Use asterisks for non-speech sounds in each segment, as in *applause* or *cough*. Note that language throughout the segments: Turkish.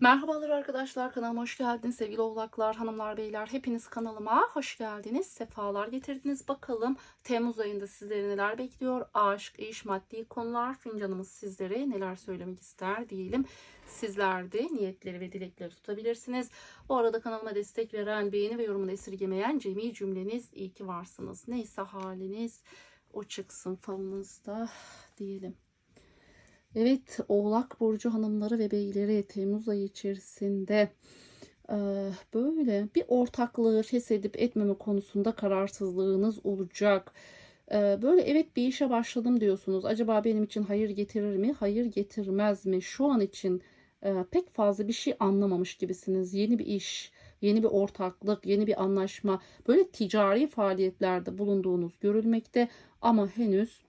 Merhabalar arkadaşlar kanalıma hoş geldiniz. Sevgili oğlaklar hanımlar beyler hepiniz kanalıma hoş geldiniz. Sefalar getirdiniz. Bakalım Temmuz ayında sizleri neler bekliyor? Aşk iş maddi konular fincanımız sizlere neler söylemek ister diyelim. Sizler de niyetleri ve dilekleri tutabilirsiniz. Bu arada kanalıma destek veren beğeni ve yorumunu esirgemeyen cemi cümleniz iyi ki varsınız. Neyse haliniz o çıksın falınızda diyelim Evet, Oğlak Burcu hanımları ve beyleri Temmuz ayı içerisinde e, böyle bir ortaklığı feshedip etmeme konusunda kararsızlığınız olacak. E, Böyle evet bir işe başladım diyorsunuz. Acaba benim için hayır getirir mi? Hayır getirmez mi? Şu an için e, pek fazla bir şey anlamamış gibisiniz. Yeni bir iş, yeni bir ortaklık, yeni bir anlaşma, böyle ticari faaliyetlerde bulunduğunuz görülmekte ama henüz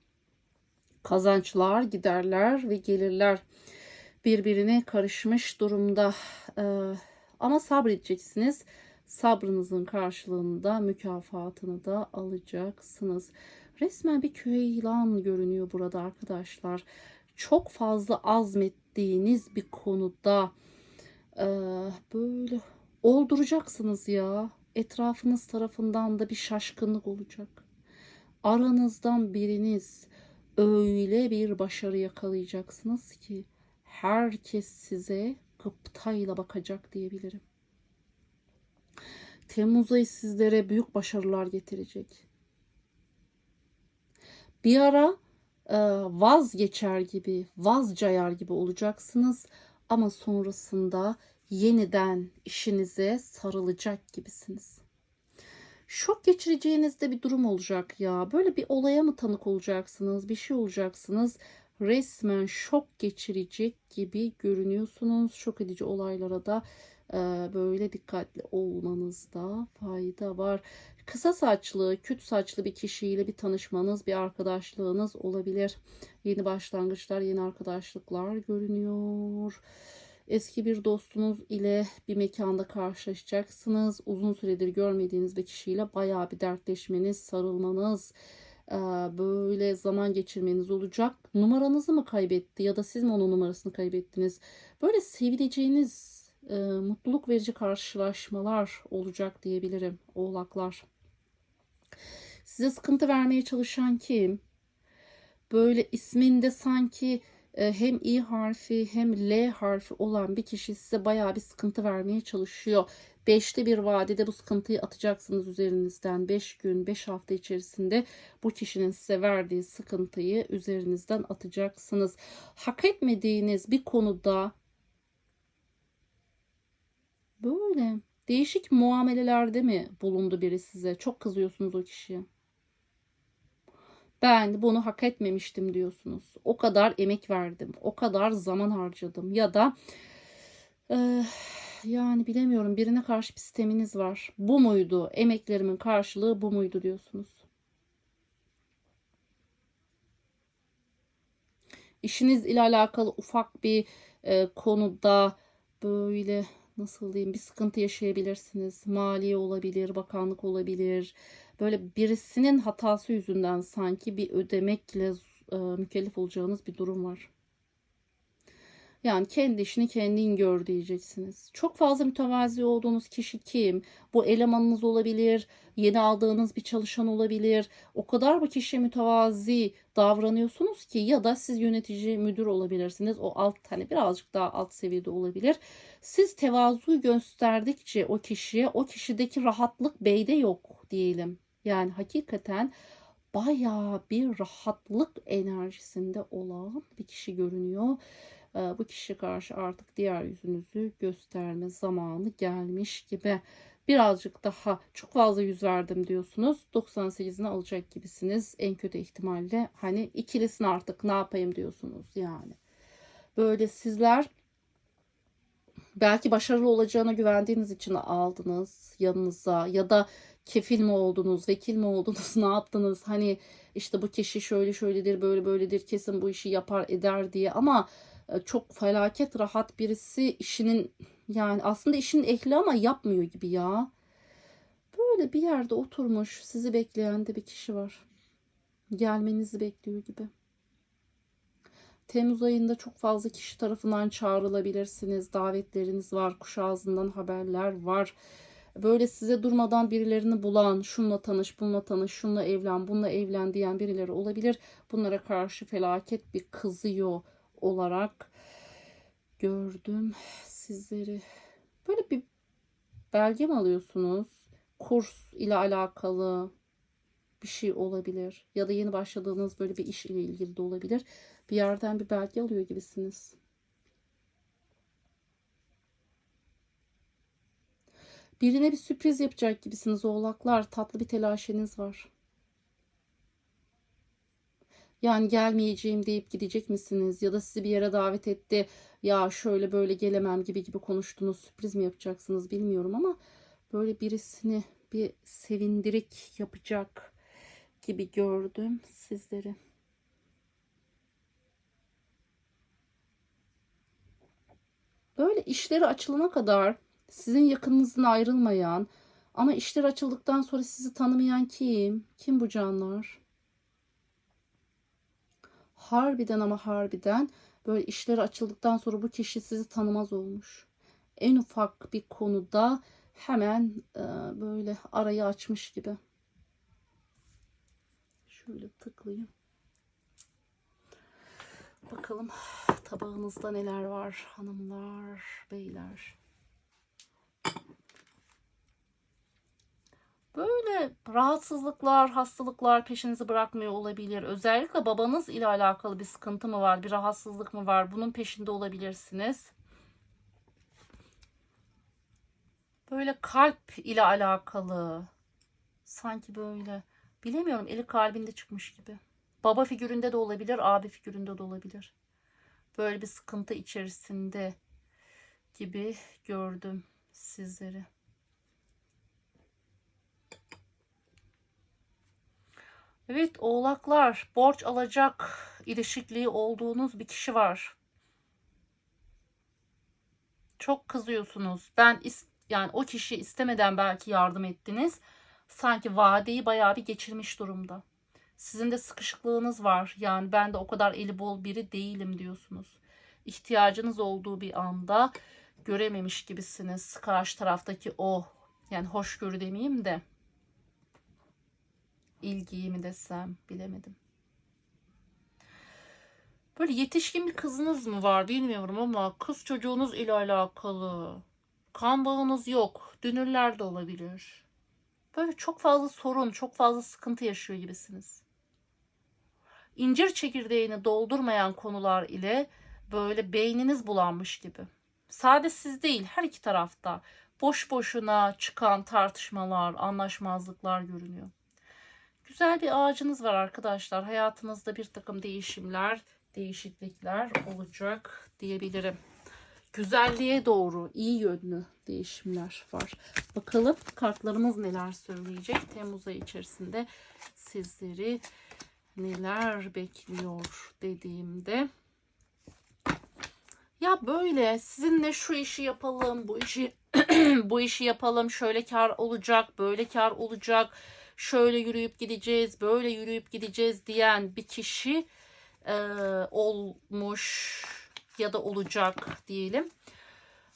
kazançlar, giderler ve gelirler birbirine karışmış durumda. Ee, ama sabredeceksiniz. Sabrınızın karşılığında mükafatını da alacaksınız. Resmen bir köye yılan görünüyor burada arkadaşlar. Çok fazla azmettiğiniz bir konuda e, böyle olduracaksınız ya. Etrafınız tarafından da bir şaşkınlık olacak. Aranızdan biriniz öyle bir başarı yakalayacaksınız ki herkes size gıptayla bakacak diyebilirim. Temmuz ayı sizlere büyük başarılar getirecek. Bir ara e, vazgeçer gibi, vazcayar gibi olacaksınız ama sonrasında yeniden işinize sarılacak gibisiniz şok geçireceğinizde bir durum olacak ya. Böyle bir olaya mı tanık olacaksınız? Bir şey olacaksınız. Resmen şok geçirecek gibi görünüyorsunuz. Şok edici olaylara da e, böyle dikkatli olmanızda fayda var. Kısa saçlı, küt saçlı bir kişiyle bir tanışmanız, bir arkadaşlığınız olabilir. Yeni başlangıçlar, yeni arkadaşlıklar görünüyor. Eski bir dostunuz ile bir mekanda karşılaşacaksınız. Uzun süredir görmediğiniz bir kişiyle bayağı bir dertleşmeniz, sarılmanız, böyle zaman geçirmeniz olacak. Numaranızı mı kaybetti ya da siz mi onun numarasını kaybettiniz? Böyle sevileceğiniz mutluluk verici karşılaşmalar olacak diyebilirim oğlaklar. Size sıkıntı vermeye çalışan kim? Böyle isminde sanki hem i harfi hem l harfi olan bir kişi size bayağı bir sıkıntı vermeye çalışıyor. Beşli bir vadede bu sıkıntıyı atacaksınız üzerinizden. 5 gün, 5 hafta içerisinde bu kişinin size verdiği sıkıntıyı üzerinizden atacaksınız. Hak etmediğiniz bir konuda böyle değişik muamelelerde mi bulundu biri size? Çok kızıyorsunuz o kişiye ben bunu hak etmemiştim diyorsunuz. O kadar emek verdim. O kadar zaman harcadım. Ya da e, yani bilemiyorum birine karşı bir sisteminiz var. Bu muydu? Emeklerimin karşılığı bu muydu diyorsunuz. İşiniz ile alakalı ufak bir e, konuda böyle nasıl diyeyim bir sıkıntı yaşayabilirsiniz. Maliye olabilir, bakanlık olabilir. Böyle birisinin hatası yüzünden sanki bir ödemekle e, mükellef olacağınız bir durum var. Yani kendi işini kendin gör diyeceksiniz. Çok fazla mütevazi olduğunuz kişi kim? Bu elemanınız olabilir, yeni aldığınız bir çalışan olabilir. O kadar bu kişiye mütevazi davranıyorsunuz ki ya da siz yönetici, müdür olabilirsiniz. O alt hani birazcık daha alt seviyede olabilir. Siz tevazu gösterdikçe o kişiye o kişideki rahatlık beyde yok diyelim. Yani hakikaten bayağı bir rahatlık enerjisinde olan bir kişi görünüyor. Ee, bu kişi karşı artık diğer yüzünüzü gösterme zamanı gelmiş gibi. Birazcık daha çok fazla yüz verdim diyorsunuz. 98'ini alacak gibisiniz. En kötü ihtimalle hani ikilisin artık ne yapayım diyorsunuz yani. Böyle sizler belki başarılı olacağına güvendiğiniz için aldınız yanınıza ya da kefil mi oldunuz, vekil mi oldunuz, *laughs* ne yaptınız? Hani işte bu kişi şöyle şöyledir, böyle böyledir, kesin bu işi yapar eder diye ama e, çok felaket rahat birisi işinin yani aslında işin ehli ama yapmıyor gibi ya. Böyle bir yerde oturmuş sizi bekleyen de bir kişi var. Gelmenizi bekliyor gibi. Temmuz ayında çok fazla kişi tarafından çağrılabilirsiniz. Davetleriniz var, kuş ağzından haberler var. Böyle size durmadan birilerini bulan, şunla tanış, bununla tanış, şunla evlen, bununla evlen diyen birileri olabilir. Bunlara karşı felaket bir kızıyor olarak gördüm sizleri. Böyle bir belge mi alıyorsunuz? Kurs ile alakalı bir şey olabilir. Ya da yeni başladığınız böyle bir iş ile ilgili de olabilir. Bir yerden bir belge alıyor gibisiniz. Birine bir sürpriz yapacak gibisiniz oğlaklar. Tatlı bir telaşeniz var. Yani gelmeyeceğim deyip gidecek misiniz? Ya da sizi bir yere davet etti. Ya şöyle böyle gelemem gibi gibi konuştunuz. Sürpriz mi yapacaksınız bilmiyorum ama böyle birisini bir sevindirik yapacak gibi gördüm sizleri. Böyle işleri açılana kadar sizin yakınınızdan ayrılmayan ama işler açıldıktan sonra sizi tanımayan kim? Kim bu canlar? Harbiden ama harbiden böyle işleri açıldıktan sonra bu kişi sizi tanımaz olmuş. En ufak bir konuda hemen e, böyle arayı açmış gibi. Şöyle tıklayayım. Bakalım tabağınızda neler var hanımlar, beyler. Böyle rahatsızlıklar, hastalıklar peşinizi bırakmıyor olabilir. Özellikle babanız ile alakalı bir sıkıntı mı var, bir rahatsızlık mı var? Bunun peşinde olabilirsiniz. Böyle kalp ile alakalı. Sanki böyle. Bilemiyorum eli kalbinde çıkmış gibi. Baba figüründe de olabilir, abi figüründe de olabilir. Böyle bir sıkıntı içerisinde gibi gördüm sizleri. Evet oğlaklar borç alacak ilişikliği olduğunuz bir kişi var. Çok kızıyorsunuz. Ben yani o kişi istemeden belki yardım ettiniz. Sanki vadeyi bayağı bir geçirmiş durumda. Sizin de sıkışıklığınız var. Yani ben de o kadar eli bol biri değilim diyorsunuz. İhtiyacınız olduğu bir anda görememiş gibisiniz. Karşı taraftaki o yani hoşgörü demeyeyim de ilgiyi mi desem bilemedim. Böyle yetişkin bir kızınız mı var bilmiyorum ama kız çocuğunuz ile alakalı kan bağınız yok. Dünürler de olabilir. Böyle çok fazla sorun, çok fazla sıkıntı yaşıyor gibisiniz. İncir çekirdeğini doldurmayan konular ile böyle beyniniz bulanmış gibi. Sade siz değil, her iki tarafta boş boşuna çıkan tartışmalar, anlaşmazlıklar görünüyor. Güzel bir ağacınız var arkadaşlar. Hayatınızda bir takım değişimler, değişiklikler olacak diyebilirim. Güzelliğe doğru iyi yönlü değişimler var. Bakalım kartlarımız neler söyleyecek. Temmuz ayı içerisinde sizleri neler bekliyor dediğimde ya böyle sizinle şu işi yapalım, bu işi *clears throat* bu işi yapalım, şöyle kar olacak, böyle kar olacak şöyle yürüyüp gideceğiz, böyle yürüyüp gideceğiz diyen bir kişi e, olmuş ya da olacak diyelim.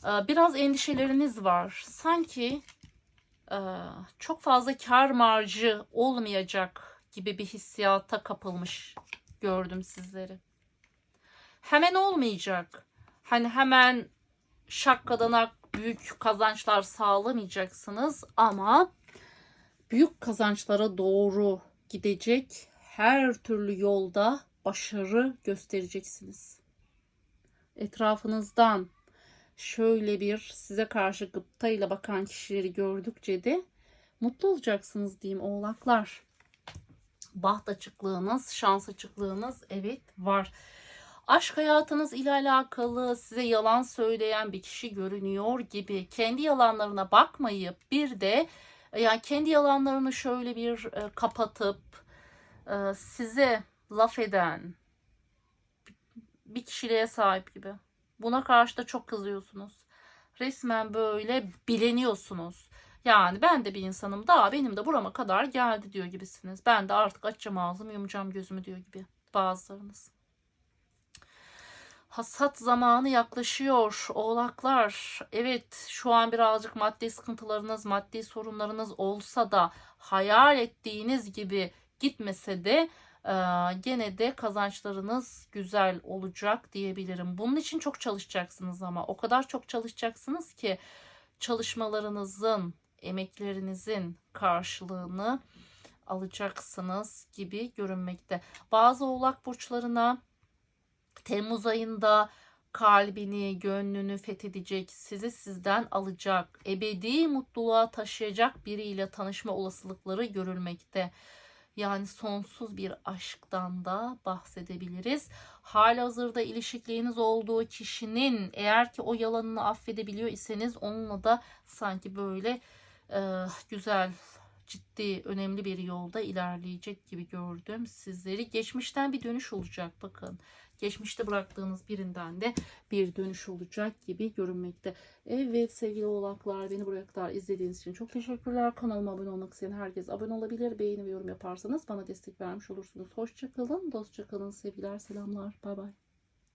E, biraz endişeleriniz var. Sanki e, çok fazla kar marjı olmayacak gibi bir hissiyata kapılmış gördüm sizleri. Hemen olmayacak. Hani hemen şakkadanak büyük kazançlar sağlamayacaksınız ama büyük kazançlara doğru gidecek her türlü yolda başarı göstereceksiniz. Etrafınızdan şöyle bir size karşı gıptayla bakan kişileri gördükçe de mutlu olacaksınız diyeyim oğlaklar. Baht açıklığınız, şans açıklığınız evet var. Aşk hayatınız ile alakalı size yalan söyleyen bir kişi görünüyor gibi kendi yalanlarına bakmayıp bir de yani kendi yalanlarını şöyle bir e, kapatıp e, size laf eden bir kişiliğe sahip gibi. Buna karşı da çok kızıyorsunuz. Resmen böyle bileniyorsunuz. Yani ben de bir insanım daha benim de burama kadar geldi diyor gibisiniz. Ben de artık açacağım ağzımı yumacağım gözümü diyor gibi bazılarınız. Hasat zamanı yaklaşıyor oğlaklar. Evet şu an birazcık maddi sıkıntılarınız, maddi sorunlarınız olsa da hayal ettiğiniz gibi gitmese de e, gene de kazançlarınız güzel olacak diyebilirim. Bunun için çok çalışacaksınız ama o kadar çok çalışacaksınız ki çalışmalarınızın, emeklerinizin karşılığını alacaksınız gibi görünmekte. Bazı oğlak burçlarına Temmuz ayında kalbini, gönlünü fethedecek, sizi sizden alacak, ebedi mutluluğa taşıyacak biriyle tanışma olasılıkları görülmekte. Yani sonsuz bir aşktan da bahsedebiliriz. Halihazırda ilişkiliğiniz olduğu kişinin eğer ki o yalanını affedebiliyor iseniz onunla da sanki böyle güzel, ciddi, önemli bir yolda ilerleyecek gibi gördüm sizleri. Geçmişten bir dönüş olacak bakın. Geçmişte bıraktığınız birinden de bir dönüş olacak gibi görünmekte. Evet sevgili oğlaklar beni buraya kadar izlediğiniz için çok teşekkürler. Kanalıma abone olmak isteyen herkes abone olabilir. Beğeni ve yorum yaparsanız bana destek vermiş olursunuz. Hoşçakalın, dostça kalın, sevgiler, selamlar. Bay bay.